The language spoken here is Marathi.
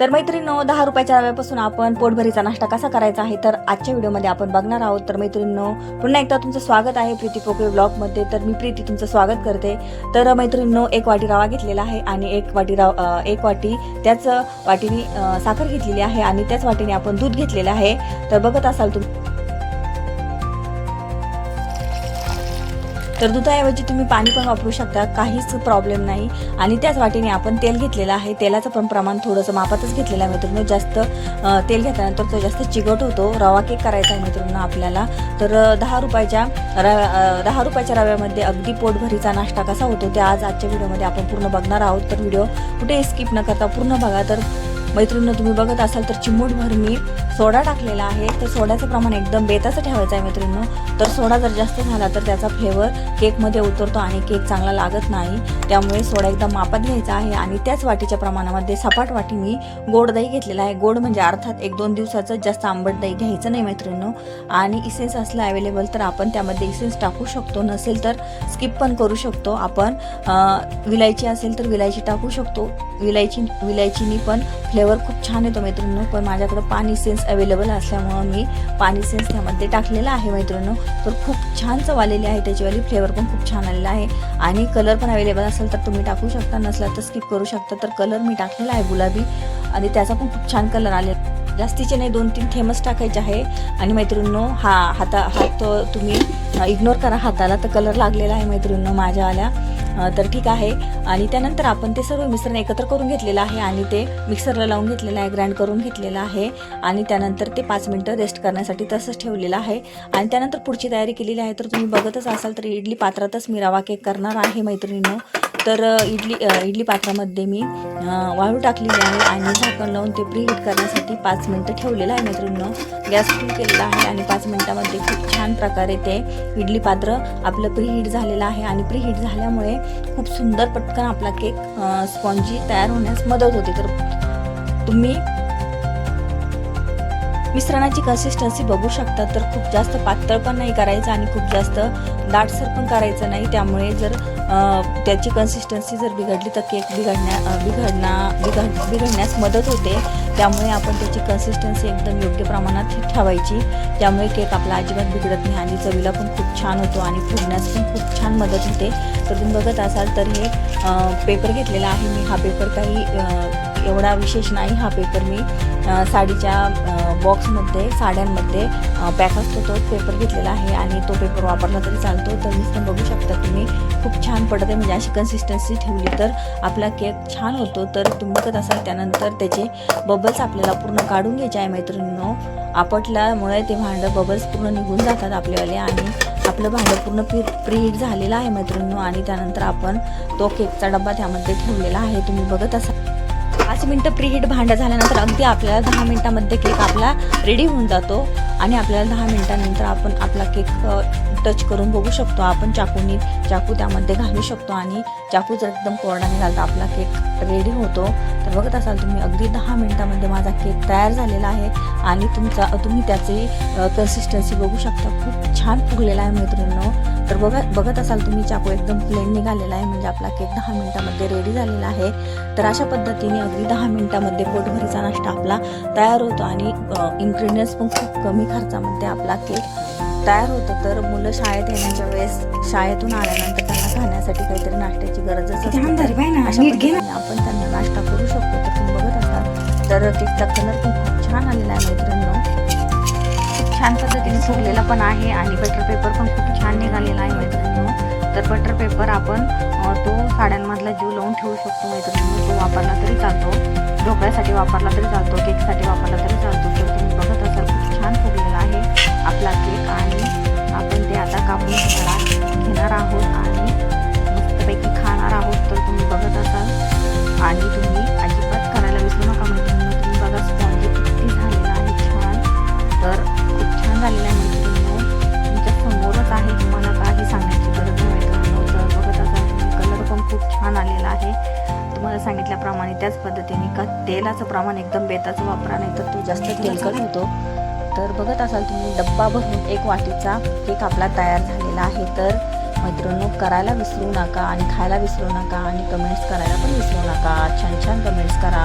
तर मैत्रिणींनो दहा रुपयाच्या रव्यापासून आपण पोटभरीचा नाश्ता कसा करायचा आहे तर आजच्या व्हिडिओमध्ये आपण बघणार आहोत. तर मैत्रिणींनो पुन्हा एकदा तुमचं स्वागत आहे प्रीती पोके ब्लॉगमध्ये. तर मी प्रीती तुमचं स्वागत करते. तर मैत्रिणींनो एक वाटी रवा घेतलेला आहे आणि एक वाटी रव एक वाटी त्याच वाटीने साखर घेतलेली आहे आणि त्याच वाटीने आपण दूध घेतलेलं आहे. तर बघत असाल तुम्ही तर दुधाऐवजी तुम्ही पाणी पण वापरू शकता काहीच प्रॉब्लेम नाही. आणि त्याच वाटीने आपण तेल घेतलेलं आहे. तेलाचं पण प्रमाण थोडंसं मापातच घेतलेलं आहे मित्रांनो. जास्त तेल घेतल्यानंतर तो जास्त चिकट होतो. रवा केक करायचा आहे मित्रांनो आपल्याला. तर दहा रुपयाच्या र दहा रुपयाच्या रव्यामध्ये अगदी पोटभरीचा नाश्ता कसा होतो ते आज आजच्या व्हिडिओमध्ये आपण पूर्ण बघणार आहोत. तर व्हिडिओ कुठे स्किप न करता पूर्ण बघा. तर मैत्रिणींनो तुम्ही बघत असाल तर चिमूटभर मी सोडा टाकलेला आहे. तर सोड्याचं प्रमाण एकदम बेताचं ठेवायचं आहे मित्रांनो. तर सोडा जर जास्त झाला तर त्याचा फ्लेवर केकमध्ये उतरतो आणि केक चांगला लागत नाही. त्यामुळे सोडा एकदम मापात घ्यायचा आहे आणि त्याच वाटीच्या प्रमाणामध्ये सपाट वाटी मी गोड दही घेतलेला आहे. गोड म्हणजे अर्थात एक दोन दिवसाचं जास्त आंबट दही घ्यायचं नाही मैत्रिणींनो आणि इसेन्स असलं अवेलेबल तर आपण त्यामध्ये इसेन्स टाकू शकतो. नसेल तर स्किप पण करू शकतो. आपण विलायची असेल तर विलायची टाकू शकतो. विलायची विलायचीनी पण फ्लेवर खूप छान येतो मैत्रिणींनो पण माझ्याकडं पाणी इसेन्स अवेलेबल असल्यामुळं मी पाणी सेन्स त्यामध्ये टाकलेला आहे मैत्रिणींनो. तर खूप छान चव आलेली आहे त्याचीवाली फ्लेवर पण खूप छान आलेला आहे. आणि कलर पण अवेलेबल असेल तर तुम्ही टाकू शकता. नसला तर स्किप करू शकता. तर कलर मी टाकलेला आहे गुलाबी. आणि त्याचा पण खूप छान कलर आलेला जास्तीचे नाही दोन तीन थेमच टाकायचे आहे. आणि मैत्रिणींनो हा हाता हात तुम्ही इग्नोर करा. हाताला तर कलर लागलेला आहे मैत्रिणींनो माझ्या आल्या. तर ठीक आहे. आणि त्यानंतर आपण ते सर्व मिश्रण एकत्र करून घेतलेलं आहे आणि ते मिक्सरला लावून घेतलेलं आहे ग्राइंड करून घेतलेलं आहे. आणि त्यानंतर ते पाच मिनटं रेस्ट करण्यासाठी तसंच ठेवलेलं आहे. आणि त्यानंतर पुढची तयारी केलेली आहे तर तुम्ही बघतच असाल तर इडली पात्रातच मी रवा केक करणार आहे मैत्रिणींनो. तर इडली इडली पात्रामध्ये मी वाळू टाकलेली आहे आणि झाकण लावून ते प्रीहीट करण्यासाठी पाच मिनटं ठेवलेलं आहे मित्रांनो गॅस फुल केलेला आहे आणि पाच मिनटामध्ये खूप छान प्रकारे ते इडली पात्र आपलं प्रीहीट झालेलं आहे आणि प्रीहीट झाल्यामुळे खूप सुंदर पटकन आपला केक स्पॉन्जी तयार होण्यास मदत होते. तर तुम्ही मिश्रणाची कन्सिस्टन्सी बघू शकता. तर खूप जास्त पातळ पण नाही करायचं आणि खूप जास्त दाटसर पण करायचं नाही. त्यामुळे जर त्याची कन्सिस्टन्सी जर बिघडली तर केक बिघडण्या बिघडणा बिघड बिघडण्यास मदत होते. त्यामुळे आपण त्याची कन्सिस्टन्सी एकदम योग्य प्रमाणात ठेवायची. त्यामुळे केक आपला अजिबात बिघडत नाही आणि चवीला पण खूप छान होतो आणि फुगण्यास पण खूप छान मदत होते. तर तुम्ही बघत असाल तर हे पेपर घेतलेला आहे. मी हा पेपर काही एवढा विशेष नाही. हा पेपर मी साडीच्या बॉक्समध्ये साड्यांमध्ये पॅक असतो. तो पेपर घेतलेला आहे आणि तो पेपर वापरला तरी चालतो. तर मी पण बघू शकता तुम्ही. खूप छान पडते म्हणजे अशी कन्सिस्टन्सी ठेवली तर आपला केक छान होतो. तर तुम्ही बघत असाल त्यानंतर त्याचे बबल्स आपल्याला पूर्ण काढून घ्यायचे आहे मैत्रिणींनो. आपटल्यामुळे ते भांडं बबल्स पूर्ण निघून जातात आपल्यावाले आणि आपलं भांडं पूर्ण प्री प्रीहीट झालेलं आहे मैत्रिणींनो. आणि त्यानंतर आपण तो केकचा डब्बा त्यामध्ये ठेवलेला आहे. तुम्ही बघत असाल. पाच मिनटं प्रीहीट भांडं झाल्यानंतर अगदी आपल्याला दहा मिनटामध्ये केक आपला रेडी होऊन जातो आणि आपल्याला दहा मिनटानंतर आपण आपला केक टच करून बघू शकतो. आपण चाकूनी चाकू त्यामध्ये घालू शकतो आणि चाकू जर एकदम कोरडा निघाला तर आपला केक रेडी होतो. तर बघत असाल तुम्ही अगदी दहा मिनटामध्ये माझा केक तयार झालेला आहे आणि तुमचा तुम्ही त्याची कन्सिस्टन्सी बघू शकता. खूप छान फुगलेला आहे मैत्रिणींनो. तर बघा बघत असाल तुम्ही चाकू एकदम प्लेन निघालेला आहे म्हणजे आपला केक दहा मिनटामध्ये रेडी झालेला आहे. तर अशा पद्धतीने अगदी दहा मिनटामध्ये पोटभरीचा नाश्ता आपला तयार होतो आणि इन्ग्रेडियंट्स पण खूप कमी खर्चामध्ये आपला केक तयार होतो. तर मुलं शाळेत येण्याच्या वेळेस शाळेतून आल्यानंतर त्यांना खाण्यासाठी काहीतरी नाश्त्याची गरजच असते. आपण त्यांना नाश्ता करू शकतो. तर तुम्ही बघत असाल तर केकचा कलर पण खूप छान आलेला आहे मैत्रिणींनो खूप छान पद्धतीने फुगलेला पण आहे आणि बटर पेपर पण खूप छान निघालेला आहे मैत्रिणींनो. तर बटर पेपर आपण तो साड्यांमधला जीव लावून ठेवू शकतो मैत्रिणींनो. तो वापरला तरी चालतो. ढोकळ्यासाठी वापरला तरी चालतो. केकसाठी वापरला तरी चालतो. तर तुम्ही बघत असाल तुम्हाला सांगितल्याप्रमाणे त्याच पद्धतीने का तेलाचं प्रमाण एकदम बेताचं वापरा नाही तर तो जास्त तेलकट होतो. तर बघत असाल तुम्ही डब्बा भरून एक वाटीचा केक आपला तयार झालेला आहे. तर मैत्रिणी करायला विसरू नका आणि खायला विसरू नका आणि कमेंट्स करायला पण विसरू नका. छान छान कमेंट्स करा.